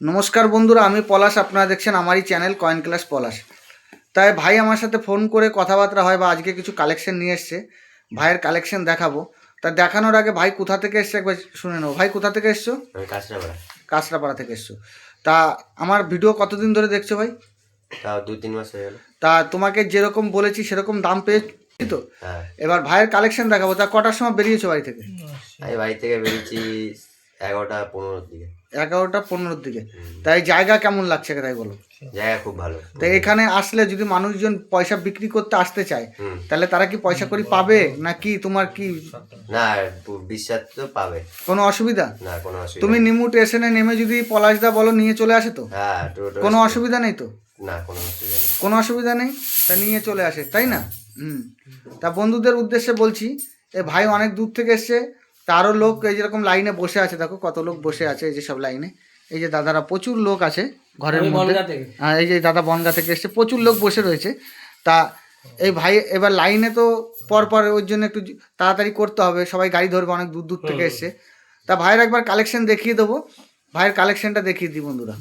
নমস্কার বন্ধুরা আমি পলাশ আপনারা দেখছেন আমারই চ্যানেল কয়েন ক্লাস পলাশ। তাই ভাই আমার সাথে ফোন করে কথাবার্তা হয় বা আজকে কিছু কালেকশন নিয়ে এসছে ভাইয়ের কালেকশন দেখাবো। তা দেখানোর আগে ভাই কোথা থেকে এসছে একবার শুনে নেব ভাই কোথা থেকে এসছো? কাঁচরাপাড়া। কাঁচরাপাড়া থেকে এসছো। তা আমার ভিডিও কতদিন ধরে দেখছ ভাই? তাও দু তিন মাস হয়ে গেল। তা তোমাকে যেরকম বলেছি সেরকম দাম পেয়েছি তো? হ্যাঁ। এবার ভাইয়ের কালেকশন দেখাবো। তা কটার সময় বেরিয়েছো বাড়ি থেকে? আমি বাড়ি থেকে বেরিয়েছি এগারোটা পনেরোর দিকে। এগারোটা পনেরোর দিকে। তাই জায়গা কেমন লাগছে তাই বলো? জায়গা খুব ভালো। তো এখানে আসলে যদি মানুষজন পয়সা বিক্রি করতে আসতে চায় তাহলে তারা কি পয়সা করি পাবে? না কি তোমার কি না বিশ্বাস তো পাবে। কোনো অসুবিধা? না কোনো অসুবিধা তুমি নিমু স্টেশনে নেমে যদি পলাশদা বলো নিয়ে চলে আসে তো? হ্যাঁ কোনো অসুবিধা নেই তো? না কোনো অসুবিধা নেই। কোনো অসুবিধা নেই? তা নিয়ে চলে আসে তাই না? হুম। তা বন্ধুদের উদ্দেশ্যে বলছি এ ভাই অনেক দূর থেকে এসছে তারও লোক এই যেরকম লাইনে বসে আছে দেখো কত লোক বসে আছে এই যে সব লাইনে। এই যে দাদারা প্রচুর লোক আছে ঘরের মধ্যে। হ্যাঁ এই যে দাদা বনগা থেকে এসছে প্রচুর লোক বসে রয়েছে। তা এই ভাই এবার লাইনে তো পর পর ওর জন্য একটু তাড়াতাড়ি করতে হবে সবাই গাড়ি ধরবে অনেক দূর দূর থেকে এসছে। তা ভাইয়ের একবার কালেকশন দেখিয়ে দেবো। ভাইয়ের কালেকশনটা দেখিয়ে দিই বন্ধুরা।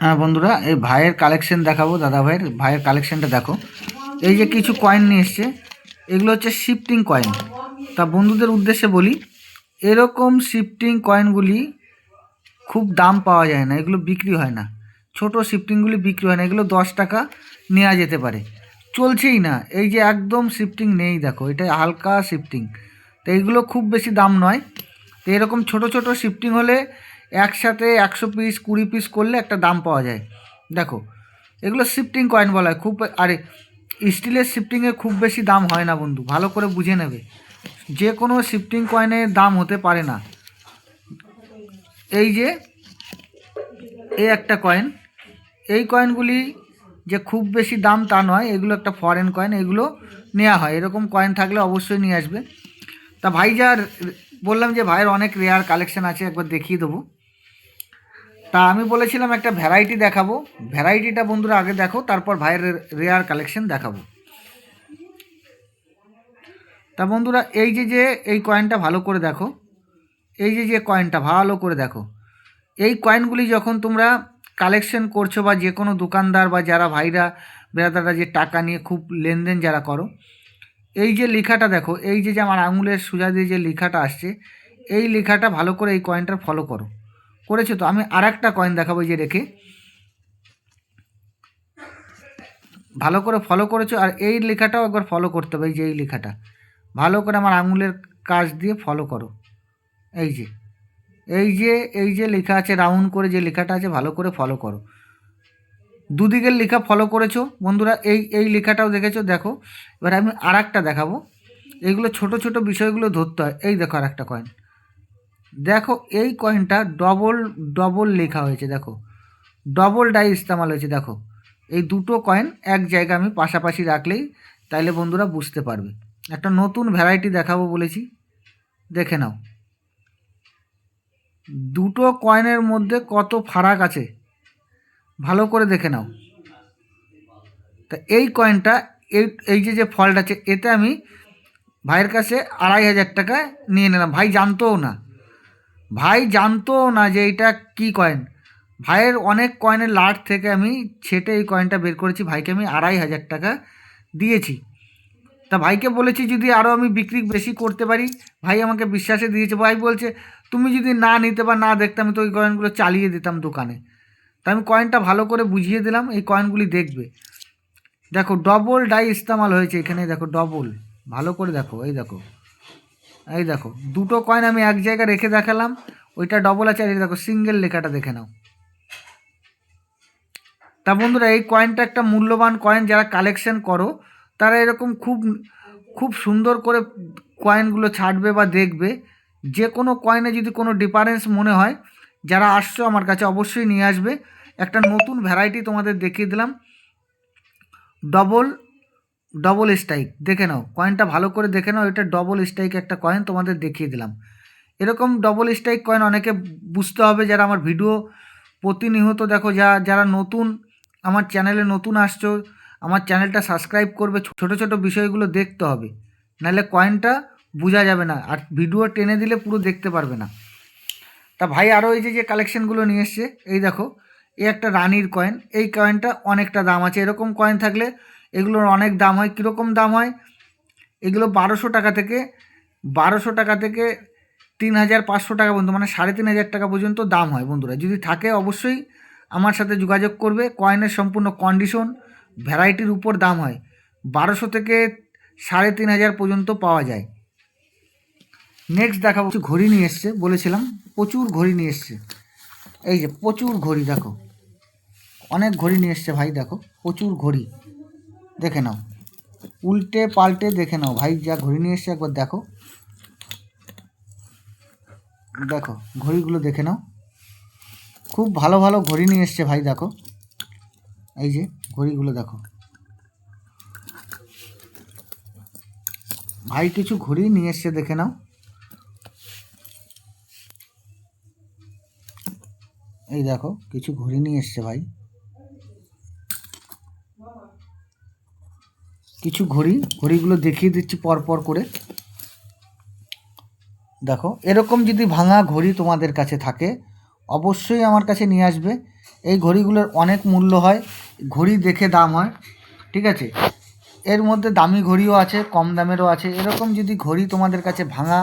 হ্যাঁ বন্ধুরা এই ভাইয়ের কালেকশন দেখাবো দাদা ভাইয়ের ভাইয়ের কালেকশনটা দেখো। এই যে কিছু কয়েন নিয়ে এসছে এগুলো হচ্ছে শিফটিং কয়েন তা বন্ধুদের উদ্দেশ্যে বলি, এরকম শিফটিং কয়েনগুলি খুব দাম পাওয়া যায় না, এগুলো বিক্রি হয় না। ছোট শিফটিংগুলি বিক্রি হয় না, এগুলো দশ টাকা নেওয়া যেতে পারে। চলছেই না, এই যে একদম শিফটিং নেই দেখো, এটা হালকা শিফটিং তো এইগুলো খুব বেশি দাম নয়। তো এরকম ছোট ছোট শিফটিং হলে একসাথে একশো পিস কুড়ি পিস করলে একটা দাম পাওয়া যায়। দেখো, এগুলো শিফটিং কয়েন বলা হয়, খুব, আরে স্টিলের শিফটিংয়ে খুব বেশি দাম হয় না বন্ধু, ভালো করে বুঝে নেবে। যে কোনো শিফটিং কয়েনের দাম হতে পারে না। এই যে, এই একটা কয়েন এই কয়েনগুলি যে খুব বেশি দাম তা নয়, এগুলো একটা ফরেন কয়েন এগুলো নেওয়া হয়। এরকম কয়েন থাকলে অবশ্যই নিয়ে আসবে। তা ভাই যার, বললাম যে ভাইয়ের অনেক রেয়ার কালেকশন আছে, একবার দেখিয়ে দেবো। তা আমি বলেছিলাম একটা ভ্যারাইটি দেখাবো। ভ্যারাইটিটা বন্ধুরা আগে দেখো, তারপর ভাইয়ের রেয়ার কালেকশন দেখাবো। তা বন্ধুরা, এই যে যে এই কয়েনটা ভালো করে দেখো, এই যে যে কয়েনটা ভালো করে দেখো, এই কয়েনগুলি যখন তোমরা কালেকশন করছ বা যে কোনো দোকানদার বা যারা ভাইরা, বেড়াদাররা যে টাকা নিয়ে খুব লেনদেন যারা করো, এই যে লেখাটা দেখো, এই যে যে আমার আঙুলের সোজা দিয়ে যে লেখাটা আসছে, এই লেখাটা ভালো করে এই কয়েনটার ফলো করো। করেছ তো? আমি আর একটা কয়েন দেখাবো যে রেখে। ভালো করে ফলো করেছ, আর এই লেখাটাও একবার ফলো করতে হবে, এই যে এই লেখাটা। ভালো করে আমার আঙুলের কাজ দিয়ে ফলো করো। এই যে এই যে এই যে লেখা আছে রাউন্ড করে যে লেখাটা আছে, ভালো করে ফলো করো। দুদিকের লেখা ফলো করেছ, বন্ধুরা, এই এই লেখাটাও দেখেছ, দেখো। এবার আমি আর একটা দেখাবো। এইগুলো ছোট ছোট বিষয়গুলো ধরতে হয়। এই দেখো আর একটা কয়েন দেখো, এই কয়েনটা ডবল ডবল লেখা হয়েছে, দেখো। ডবল ডাই ইস্তেমাল হয়েছে, দেখো। এই দুটো কয়েন এক জায়গায় আমি পাশাপাশি রাখলেই তাইলে বন্ধুরা বুঝতে পারবে। একটা নতুন ভ্যারাইটি দেখাবো বলেছি। দেখে নাও। দুটো কয়েনের মধ্যে কত ফারাক আছে? ভালো করে দেখে নাও। তা এই কয়েনটা এই এই যে যে ফল্ট আছে, এতে আমি ভাইয়ের কাছে আড়াই হাজার টাকা নিয়ে নিলাম। ভাই জানতোও না। ভাই জানতোও না যে এইটা কি কয়েন ভাইয়ের অনেক কয়েনের লাট থেকে আমি ছেটে এই কয়েনটা বের করেছি। ভাইকে আমি আড়াই হাজার টাকা দিয়েছি। তা ভাইকে বলেছি যদি আরও আমি বিক্রি বেশি করতে পারি, ভাই আমাকে বিশ্বাসে দিয়েছে। ভাই বলছে, তুমি যদি না নিতে বা না দেখতে, আমি তো ওই কয়েনগুলো চালিয়ে দিতাম দোকানে। তা আমি কয়েনটা ভালো করে বুঝিয়ে দিলাম, এই কয়েনগুলি দেখবে। দেখো ডবল ডাই ইস্তেমাল হয়েছে এখানে, দেখো ডবল ভালো করে দেখো, এই দেখো। এই দেখো, দুটো কয়েন আমি এক জায়গায় রেখে দেখালাম, ওইটা ডবল আছে, আর দেখো সিঙ্গেল লেখাটা দেখে নাও। তা বন্ধুরা, এই কয়েনটা একটা মূল্যবান কয়েন যারা কালেকশন করো তারা এরকম খুব খুব সুন্দর করে কয়েনগুলো ছাড়বে বা দেখবে। যে কোনো কয়েনে যদি কোনো ডিফারেন্স মনে হয়, যারা আসছো আমার কাছে অবশ্যই নিয়ে আসবে। একটা নতুন ভ্যারাইটি তোমাদের দেখিয়ে দিলাম। ডবল ডবল স্ট্রাইক দেখে নাও। কয়েনটা ভালো করে দেখে নাও। এটা ডবল স্ট্রাইক একটা কয়েন তোমাদের দেখিয়ে দিলাম। এরকম ডবল স্ট্রাইক কয়েন অনেকে বুঝতে হবে যারা আমার ভিডিও প্রতিনিয়ত দেখো, যা, যারা নতুন, আমার চ্যানেলে নতুন আসছো আমার চ্যানেলটা সাবস্ক্রাইব করবে ছোটো ছোটো বিষয়গুলো দেখতে হবে। নাহলে কয়েনটা বোঝা যাবে না, আর ভিডিও টেনে দিলে পুরো দেখতে পারবে না। তা ভাই আরও এই যে যে কালেকশনগুলো নিয়ে এসছে, এই দেখো, এই একটা রানির কয়েন এই কয়েনটা অনেকটা দাম আছে। এরকম কয়েন থাকলে এগুলোর অনেক দাম হয়। কীরকম দাম হয়? এগুলো বারোশো টাকা থেকে, বারোশো টাকা থেকে তিন হাজার পাঁচশো টাকা পর্যন্ত মানে সাড়ে তিন হাজার টাকা পর্যন্ত দাম হয় বন্ধুরা। যদি থাকে অবশ্যই আমার সাথে যোগাযোগ করবে। কয়েনের সম্পূর্ণ কন্ডিশন ভ্যারাইটির উপর দাম হয়। বারোশো থেকে সাড়ে তিন হাজার পর্যন্ত পাওয়া যায়। নেক্সট দেখাবো, কিছু ঘড়ি নিয়ে এসছে, বলেছিলাম, প্রচুর ঘড়ি নিয়ে এসছে। এই যে, প্রচুর ঘড়ি, দেখো। অনেক ঘড়ি নিয়ে এসছে ভাই, দেখো, প্রচুর ঘড়ি। দেখে নাও। উল্টে পাল্টে দেখে নাও, ভাই, যা ঘড়ি নিয়ে এসছে, একবার দেখো। দেখো, ঘড়িগুলো দেখে নাও। খুব ভালো ভালো ঘড়ি নিয়ে এসছে ভাই, দেখো। এই যে ঘড়িগুলো দেখো। ভাই, কিছু ঘড়ি নিয়ে এসছে, দেখে নাও। এই দেখো, কিছু ঘড়ি নিয়ে এসছে ভাই। কিছু ঘড়ি, ঘড়িগুলো দেখিয়ে দিচ্ছি পর পর করে। দেখো, এরকম যদি ভাঙা ঘড়ি তোমাদের কাছে থাকে, অবশ্যই আমার কাছে নিয়ে আসবে। এই ঘড়িগুলোর অনেক মূল্য হয়, ঘড়ি দেখে দাম হয়, ঠিক আছে? এর মধ্যে দামি ঘড়িও আছে, কম দামেরও আছে। এরকম যদি ঘড়ি তোমাদের কাছে ভাঙা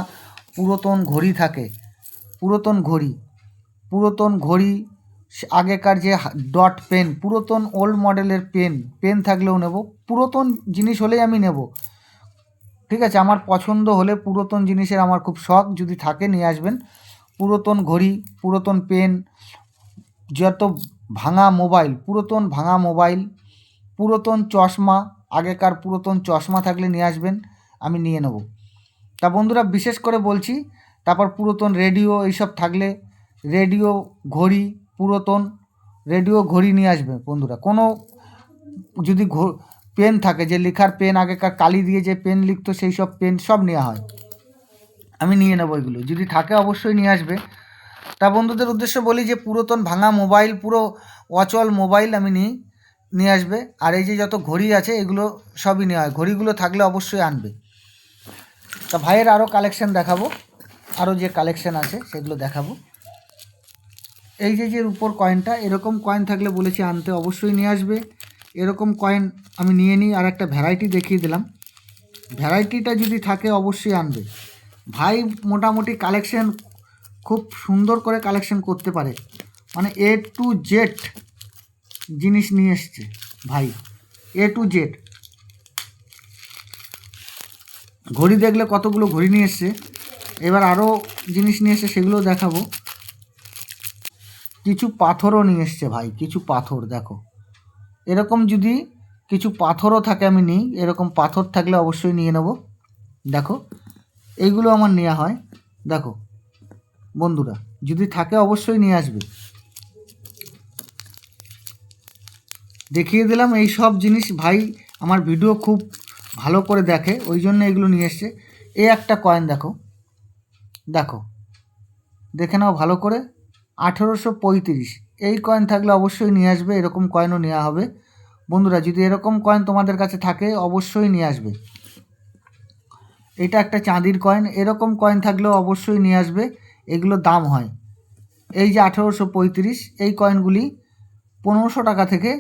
পুরাতন ঘড়ি থাকে, পুরাতন ঘড়ি পুরাতন ঘড়ি আগেকার যে ডট পেন, পুরাতন ওল্ড মডেলের পেন পেন থাকলেও নেব। পুরাতন জিনিস হলেই আমি নেব। ঠিক আছে, আমার পছন্দ হলে পুরাতন জিনিসের আমার খুব শখ। যদি থাকে, নিয়ে আসবেন। পুরাতন ঘড়ি, পুরাতন পেন যত ভাঙা মোবাইল, পুরাতন ভাঙা মোবাইল, পুরাতন চশমা, আগেকার পুরাতন চশমা থাকলে নিয়ে আসবেন, আমি নিয়ে নেব। তা বন্ধুরা, বিশেষ করে বলছি, তারপর পুরাতন রেডিও এইসব থাকলে, রেডিও ঘড়ি পুরাতন, রেডিও ঘড়ি নিয়ে আসবে বন্ধুরা। কোনো যদি পেন থাকে, যে লেখার পেন, আগেকার কালি দিয়ে যে পেন লিখতো, সেই সব পেন সব নেওয়া হয়। আমি নিয়ে নেব এগুলো। যদি থাকে, অবশ্যই নিয়ে আসবে। তা বন্ধুদের উদ্দেশ্যে বলি যে পুরাতন ভাঙা মোবাইল, পুরো অচল মোবাইল আমি নিই নিয়ে আসবে। আর এই যে যত ঘড়ি আছে, এগুলো সবই নেওয়া হয়। ঘড়িগুলো থাকলে অবশ্যই আনবে। তা ভাইয়ের আরও কালেকশন দেখাবো। আরও যে কালেকশন আছে, সেগুলো দেখাবো। এই যে যে উপর কয়েনটা এরকম কয়েন থাকলে বলেছি আনতে অবশ্যই নিয়ে আসবে। এরকম কয়েন আমি নিয়ে নিই। আর একটা ভ্যারাইটি দেখিয়ে দিলাম। ভ্যারাইটিটা যদি থাকে, অবশ্যই আনবে। ভাই, মোটামুটি কালেকশন খুব সুন্দর করে কালেকশন করতে পারে। মানে এ টু জেড জিনিস নিয়ে এসছে, ভাই। এ টু জেড ঘড়ি দেখলে কতগুলো ঘড়ি নিয়ে এসছে। এবার আরও জিনিস নিয়ে এসছে সেগুলো দেখাবো। কিছু পাথরও নিয়ে এসছে, ভাই, কিছু পাথর, দেখো। এরকম যদি কিছু পাথরও থাকে আমি নিই, এরকম পাথর থাকলে অবশ্যই নিয়ে নেব। দেখো, এইগুলো আমার নেওয়া হয়। দেখো বন্ধুরা, যদি থাকে অবশ্যই নিয়ে আসবে। দেখিয়ে দিলাম এই সব জিনিস, ভাই আমার ভিডিও খুব ভালো করে দেখে, ওই জন্য এগুলো নিয়ে এসছে। এই একটা কয়েন দেখো দেখো, দেখে নাও ভালো করে। আঠেরোশো পঁয়ত্রিশ, এই কয়েন থাকলে অবশ্যই নিয়ে আসবে, এরকম কয়েনও নেওয়া হবে। বন্ধুরা, যদি এরকম কয়েন তোমাদের কাছে থাকে, অবশ্যই নিয়ে আসবে। এটা একটা চাঁদির কয়েন এরকম কয়েন থাকলেও অবশ্যই নিয়ে আসবে। এগুলো দাম হয়। এই যে আঠেরোশো পঁয়ত্রিশ, এই কয়েনগুলি পনেরোশো টাকা থেকে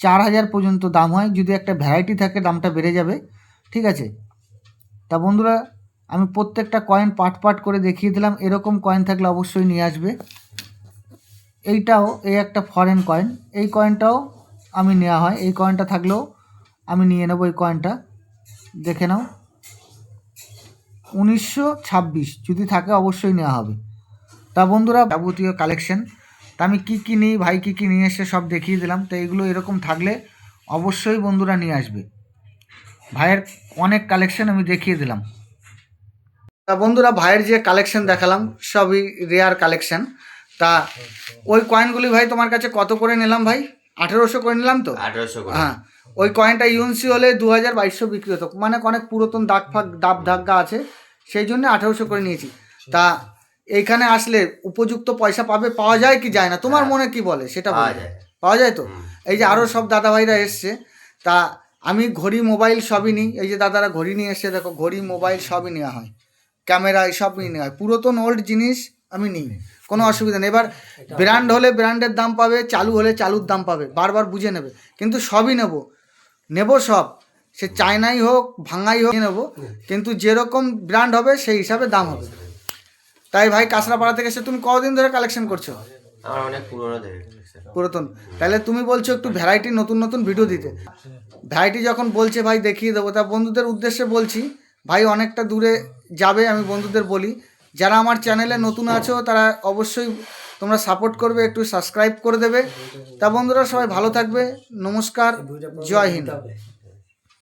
চার হাজার পর্যন্ত দাম হয়। যদি একটা ভ্যারাইটি থাকে, দামটা বেড়ে যাবে। ঠিক আছে? তা বন্ধুরা, আমি প্রত্যেকটা কয়েন পাট পাট করে দেখিয়ে দিলাম। এরকম কয়েন থাকলে অবশ্যই নিয়ে আসবে। এইটাও, এই একটা ফরেন কয়েন এই কয়েনটাও আমি নেওয়া হয়। এই কয়েনটা থাকলেও আমি নিয়ে নেব এই কয়েনটা দেখে নাও। উনিশশো ছাব্বিশ, যদি থাকে অবশ্যই নেওয়া হবে। তা বন্ধুরা যাবতীয় কালেকশন তা আমি কী কী নিই ভাই কী কী নিয়ে এসে সব দেখিয়ে দিলাম। তো এগুলো এরকম থাকলে অবশ্যই বন্ধুরা নিয়ে আসবে। ভাইয়ের অনেক কালেকশন আমি দেখিয়ে দিলাম। তা বন্ধুরা ভাইয়ের যে কালেকশন দেখালাম সবই রেয়ার কালেকশন তা ওই কয়েনগুলি ভাই তোমার কাছে কত করে নিলাম ভাই? আঠেরোশো করে নিলাম তো? আঠেরোশো হ্যাঁ ওই কয়েনটা ইউএনসি হলে দু হাজার বাইশশো বিক্রি হতো। মানে অনেক পুরাতন দাগ ফাগ দাব ধাগ্গা আছে। সেই জন্য আঠেরোশো করে নিয়েছি। তা এইখানে আসলে উপযুক্ত পয়সা পাবে পাওয়া যায় কি যায় না? তোমার মনে কি বলে সেটা পাওয়া যায়। পাওয়া যায় তো? এই যে আরও সব দাদাভাইরা এসছে। তা আমি ঘড়ি মোবাইল সবই নিই। এই যে দাদারা ঘড়ি নিয়ে এসছে দেখো ঘড়ি মোবাইল সবই নেওয়া হয়। ক্যামেরা সবই নেওয়া হয়। পুরাতন ওল্ড জিনিস আমি নিই। কোনো অসুবিধা নেই। এবার ব্র্যান্ড হলে ব্র্যান্ডের দাম পাবে চালু হলে চালুর দাম পাবে। বারবার বুঝে নেবে। কিন্তু সবই নেব। নেব সব। সে চায়নাই হোক ভাঙাই হোক নেব। কিন্তু যেরকম ব্র্যান্ড হবে সেই হিসাবে দাম হবে। তাই ভাই কাঁচরাপাড়া থেকে এসে তুমি কতদিন ধরে কালেকশন করছ? আমার অনেক পুরোনো পুরাতন। তাহলে তুমি বলছো একটু ভ্যারাইটি নতুন নতুন ভিডিও দিতে। ভ্যারাইটি যখন বলছে ভাই দেখিয়ে দেবো। তা বন্ধুদের উদ্দেশ্যে বলছি ভাই অনেকটা দূরে যাবে আমি বন্ধুদের বলি। যারা আমার চ্যানেলে নতুন আছো তারা অবশ্যই তোমরা সাপোর্ট করবে একটু সাবস্ক্রাইব করে দেবে। তা বন্ধুরা সবাই ভালো থাকবে। নমস্কার জয় হিন্দ।